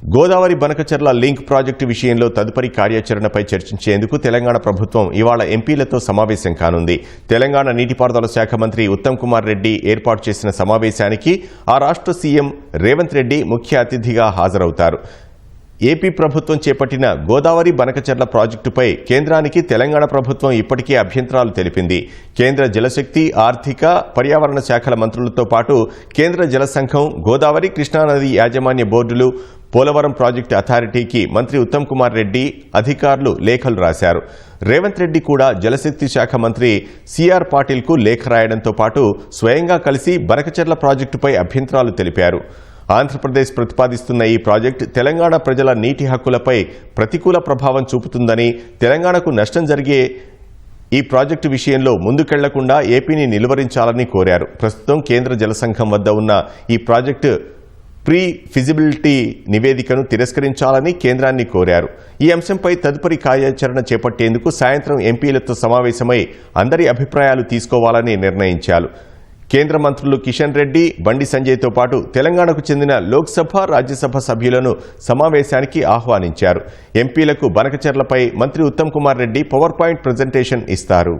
Godavari Banakacherla link project విషయంలో తదుపరి కార్యాచరణపై చర్చించేందుకు తెలంగాణ ప్రభుత్వం ఇవాళ ఎంపీలతో సమావేశం కానుంది. తెలంగాణ నీటిపారుదల శాఖ మంత్రి ఉత్తమ్ కుమార్ రెడ్డి ఏర్పాటు చేసిన సమావేశానికి ఆ రాష్ట్ర సీఎం రేవంత్ రెడ్డి ముఖ్య అతిథిగా హాజరవుతారు. ఏపీ ప్రభుత్వం చేపట్టిన గోదావరి బనకచర్ల ప్రాజెక్టుపై కేంద్రానికి తెలంగాణ ప్రభుత్వం ఇప్పటికే అభ్యంతరాలు తెలిపింది. కేంద్ర జలశక్తి ఆర్థిక పర్యావరణ శాఖల మంత్రులతో పాటు కేంద్ర జల సంఘం గోదావరి కృష్ణానది యాజమాన్య బోర్డులు పోలవరం ప్రాజెక్టు అథారిటీకి మంత్రి ఉత్తమ్ కుమార్ రెడ్డి అధికారులు లేఖలు రాశారు. రేవంత్ రెడ్డి కూడా జలశక్తి శాఖ మంత్రి సిఆర్ పాటిల్కు లేఖ రాయడంతో పాటు స్వయంగా కలిసి బరకచెర్ల ప్రాజెక్టుపై అభ్యంతరాలు తెలిపారు. ఆంధ్రప్రదేశ్ ప్రతిపాదిస్తున్న ఈ ప్రాజెక్టు తెలంగాణ ప్రజల నీటి హక్కులపై ప్రతికూల ప్రభావం చూపుతుందని తెలంగాణకు నష్టం జరిగే ఈ ప్రాజెక్టు విషయంలో ముందుకెళ్ళకుండా ఏపీని నిలువరించాలని కోరారు. ప్రస్తుతం కేంద్ర జలసంఘం వద్ద ఉన్న ఈ ప్రాజెక్టు ప్రీ ఫిజిబిలిటీ నివేదికను తిరస్కరించాలని కేంద్రాన్ని కోరారు. ఈ అంశంపై తదుపరి కార్యాచరణ చేపట్టేందుకు సాయంత్రం ఎంపీలతో సమావేశమై అందరి అభిప్రాయాలు తీసుకోవాలని నిర్ణయించారు. కేంద్ర మంత్రులు కిషన్ రెడ్డి బండి సంజయ్తో పాటు తెలంగాణకు చెందిన లోక్సభ రాజ్యసభ సభ్యులను సమావేశానికి ఆహ్వానించారు. ఎంపీలకు బనకచర్లపై మంత్రి Uttam Kumar Reddy power point presentation ఇస్తారు.